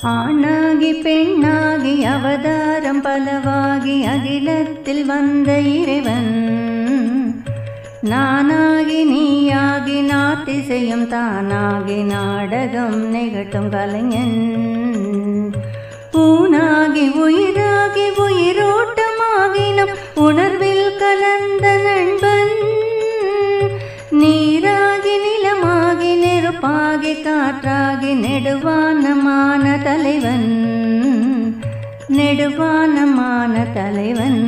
ஆணாகி பெண்ணாகி அவதாரம் பலவாகி அகிலத்தில் வந்த இறைவன். நானாகி நீயாகி நாத்திசையும் தானாகி நாடகம் நிகழ்த்தும் கலைஞன். ஊனாகி உயிராகி உயிரோட்டமாகினும் உண நெடுவானமான தலைவன் நெடுவானமான தலைவன்.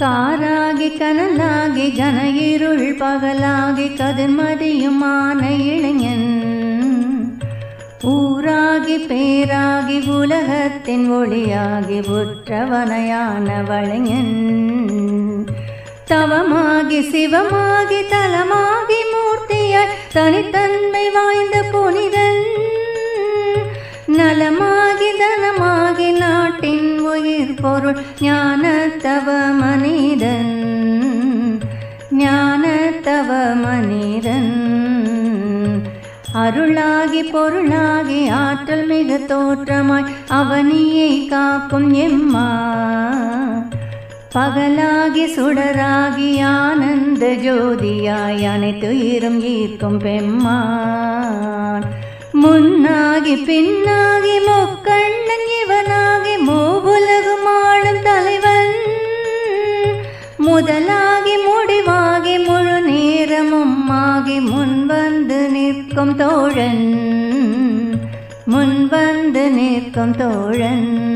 காராகி கனலாகி கன இருள் பகலாகி கதிர்மதியுமான இளைஞன். ஊராகி பேராகி உலகத்தின் ஒளியாகி உற்றவனையான வளைஞன். தவமாகி சிவமாகி தலமாகி மூர்த்தியாய் தனித்தன்மை வாய்ந்த போ பொருள் ஞானத்தவ மனிதன் ஞானத்தவ மனிதன் அருளாகி பொருளாகி ஆற்றல் மிக தோற்றமாய் அவனியை காக்கும் எம்மா. பகலாகி சுடராகி ஆனந்த ஜோதியாய் அனைத்துயிரும் ஈர்க்கும் பெம்மான். முன்னாகி பின்னாகி முக்கண்ணன் இவனாகி மோ முதலாகி முடிவாகி முழு நேரமும் ஆகி முன்வந்து நிற்கும் தோழன். முன்வந்து நிற்கும் தோழன்.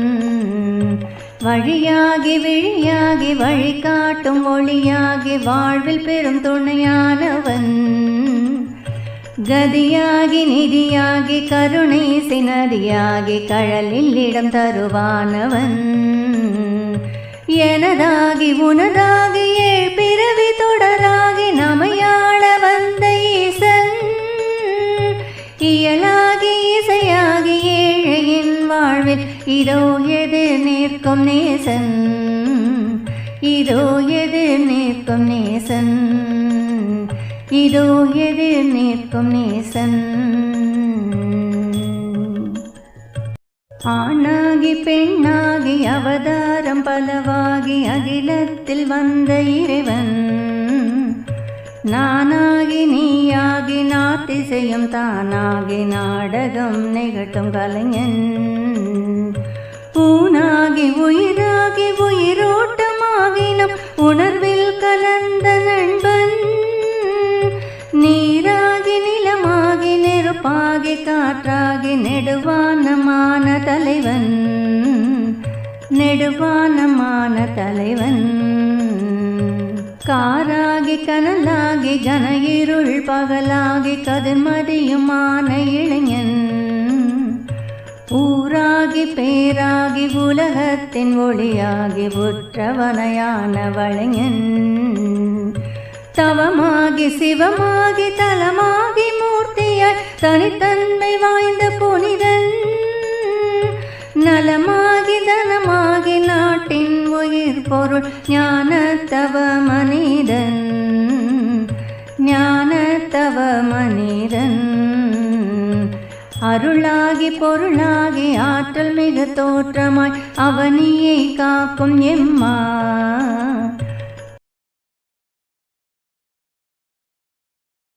வழியாகி விழியாகி வழிகாட்டும் ஒளியாகி வாழ்வில் பெரும் துணையானவன். கதியாகி நிதியாகி கருணை சினதியாகி கழலில் இடம் தருவானவன். எனதாகி உனதாகி ஏழ் பிறவி தொடராகி நமையாள வந்த ஈசன். இயலாகி இசையாகி ஏழையின் வாழ்வில் இதோ எதிர் நிற்கும் நேசன். இதோ எதிர் நிற்கும் நேசன். இதோ எதிர் நிற்கும் நேசன். ஆணாகி பெண்ணாகி அவதா அவதாரம் பலவாகி அகிலத்தில் வந்த இறைவன். நானாகி நீயாகி நாத்திசையும் தானாகி நாடகம் நிகழ்த்தும் கலைஞன். ஊனாகி உயிராகி உயிரோட்டமாகினும் உணர்வில் கலந்த நண்பன். நீராகி நிலமாகி நெருப்பாகி காற்றாகி நெடுவானமான தலைவன். நெடுவானமான தலைவன். காராகி கனலாகி கன இருள் பகலாகி கதிர்மதியுமான இளைஞன். ஊராகி பேராகி உலகத்தின் ஒளியாகி புற்றவனையான வளைஞன். தவமாகி சிவமாகி தலமாகி மூர்த்தியாய் தனித்தன்மை வாய்ந்த புனிதன். பொருள் ஞானத்தவ மனிதன். ஞானத்தவ மனிதன். அருளாகி பொருளாகி ஆற்றல் மிக தோற்றமாய் அவனியை காக்கும் எம்மா.